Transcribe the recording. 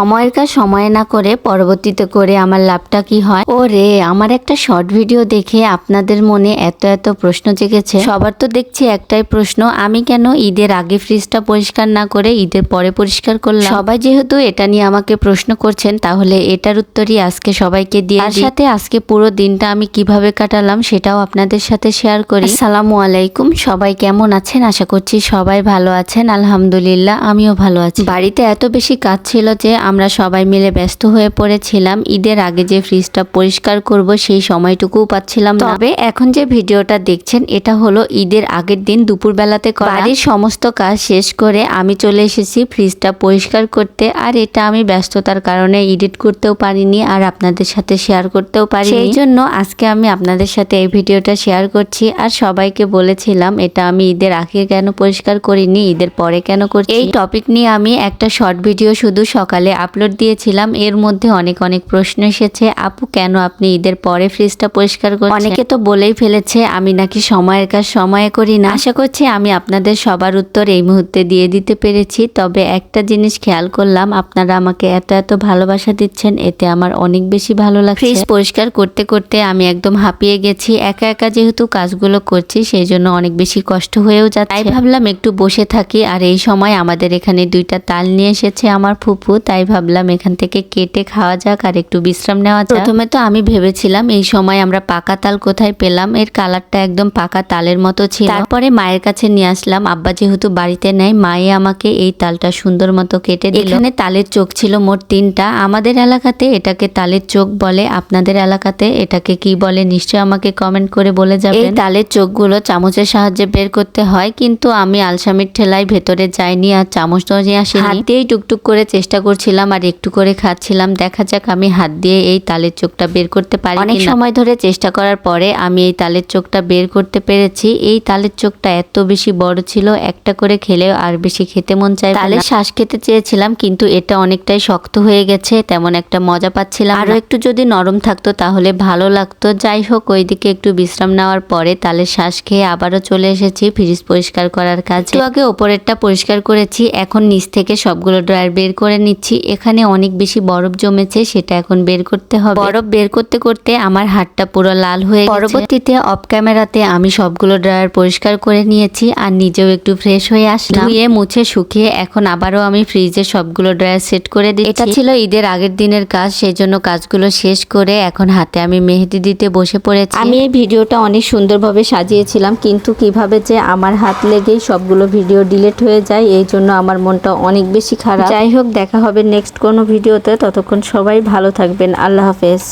সময়ের কাজ সময়ে না করে পরবর্তীতে করে আমার লাভটা কি হয়? ও রে আমার একটা শর্ট ভিডিও দেখে আপনাদের মনে এত এত প্রশ্ন জেগেছে। সবার তো দেখছি একটাই প্রশ্ন আমি কেন ঈদের আগে ফ্রিজটা পরিষ্কার না করে ঈদের পরে পরিষ্কার করলাম? সবাই যেহেতু এটা নিয়ে আমাকে প্রশ্ন করছেন তাহলে এটার উত্তরই আজকে সবাইকে দিয়ে তার সাথে আজকে পুরো দিনটা আমি কীভাবে কাটালাম সেটাও আপনাদের সাথে শেয়ার করি। আসসালামু আলাইকুম সবাই কেমন আছেন? আশা করছি সবাই ভালো আছেন আলহামদুলিল্লাহ আমিও ভালো আছি। বাড়িতে এত বেশি কাজ ছিল যে আমরা সবাই মিলে ব্যস্ত হয়ে পড়েছিলাম। ঈদের আগে যে ফ্রিজটা পরিষ্কার করব, সেই সময়টুকুও পাচ্ছিলাম তবে এখন যে ভিডিওটা দেখছেন, এটা হলো ঈদের আগের দিন দুপুরবেলাতে বাড়ির সমস্ত কাজ শেষ করে আমি চলে এসেছি ফ্রিজটা পরিষ্কার করতে। আর এটা আমি ব্যস্ততার কারণে এডিট করতেও পারিনি আর আপনাদের সাথে শেয়ার করতেও পারি সেই জন্য আজকে আমি আপনাদের সাথে এই ভিডিওটা শেয়ার করছি। আর সবাইকে বলেছিলাম, এটা আমি ঈদের আগে কেন পরিষ্কার করিনি, ঈদের পরে কেন করছি? এই টপিক নিয়ে আমি একটা শর্ট ভিডিও শুধু সকালে আপলোড দিয়েছিলাম, এর মধ্যে অনেক অনেক প্রশ্ন এসেছে, আপু, কেন আপনি ঈদের পরে ফ্রিজটা পরিষ্কার করছেন? অনেকে তো বলেই ফেলেছে, আমি নাকি সময়ের কাজ সময়ে করি না। আশা করছি আমি আপনাদের সবার উত্তর এই মুহূর্তে দিয়ে দিতে পেরেছি, তবে একটা জিনিস খেয়াল করলাম, আপনারা আমাকে এত এত ভালোবাসা দিচ্ছেন, এতে আমার অনেক বেশি ভালো লাগছে। ফ্রিজ পরিষ্কার করতে করতে আমি একদম হাঁপিয়ে গেছি, একা একা যেহেতু কাজগুলো করছি, সেই জন্য অনেক বেশি কষ্ট হয়েও যাচ্ছে। তাই ভাবলাম একটু বসে থাকি, আর এই সময় আমাদের এখানে দুইটা তাল নিয়ে এসেছে আমার ফুপু, তাই ভাবলাম এখান থেকে কেটে খাওয়া যাক আর একটু বিশ্রাম নেওয়া যাক। প্রথমে তো আমি ভেবেছিলাম এই সময় আমরা পাকা তাল কোথায় পেলাম এর কালারটা একদম পাকা তালের মতো ছিল। তারপরে মায়ের কাছে নিয়ে আসলাম আব্বা যেহেতু বাড়িতে নেয় মায়ে আমাকে এই তালটা সুন্দর মতো কেটে দিল। এখানে তালের চোখ ছিল মোট তিনটা। আমাদের এলাকাতে এটাকে তালের চোখ বলে আপনাদের এলাকাতে এটাকে কি বলে নিশ্চয়ই আমাকে কমেন্ট করে বলে যাবেন। এই তালের চোখগুলো চামচের সাহায্যে বের করতে হয় কিন্তু আমি আলসামির ঠেলায় ভেতরে যাইনি আর চামচ নিয়ে আসি হাত দিয়েই টুকটুক করে চেষ্টা করছিলাম আর একটু করে খাচ্ছিলাম দেখা যাক আমি হাত দিয়ে এই তালের চোখটা বের করতে পারি অনেক সময় ধরে চেষ্টা করার পরে আমি এই তালের চোখটা বের করতে পেরেছি। এই তালের চোখটা এত বেশি বড় ছিল একটা করে খেলেও আর বেশি খেতে মন চায় তালের শ্বাস খেতে চেয়েছিলাম কিন্তু এটা অনেকটাই শক্ত হয়ে গেছে তেমন একটা মজা পাচ্ছিলাম আরও একটু যদি নরম থাকতো তাহলে ভালো লাগতো। যাই হোক ওইদিকে একটু বিশ্রাম নেওয়ার পরে তালের শ্বাস খেয়ে আবারও চলে এসেছি ফ্রিজ পরিষ্কার করার কাজে। আগে ওপরেরটা পরিষ্কার করেছি এখন নিচ থেকে সবগুলো ড্রয়ার বের করে নিচ্ছি। এখানে অনেক বেশি বরফ জমেছে, সেটা এখন বের করতে হবে। বরফ বের করতে করতে আমার হাতটা পুরো লাল হয়ে। পরবর্তীতে অফ ক্যামেরাতে আমি সবগুলো ড্রয়ার পরিষ্কার করে নিয়েছি আর নিজেও একটু ফ্রেশ হয়ে আসলাম। ধুয়ে, মুছে, শুকিয়ে এখন আবারও আমি ফ্রিজে সবগুলো ড্রয়ার সেট করে দিচ্ছি। এটা ছিল ঈদের আগের দিনের কাজ সেই জন্য কাজগুলো শেষ করে এখন হাতে আমি মেহেদি দিতে বসে পড়েছি। আমি এই ভিডিওটা অনেক সুন্দরভাবে সাজিয়েছিলাম, কিন্তু কীভাবে যে আমার হাত লেগেই সবগুলো ভিডিও ডিলিট হয়ে যায়, এই জন্য আমার মনটা অনেক বেশি খারাপ। যাই হোক, দেখা হবে নেক্সট কোনো ভিডিওতে ততক্ষণ সবাই ভালো থাকবেন। আল্লাহ হাফেজ।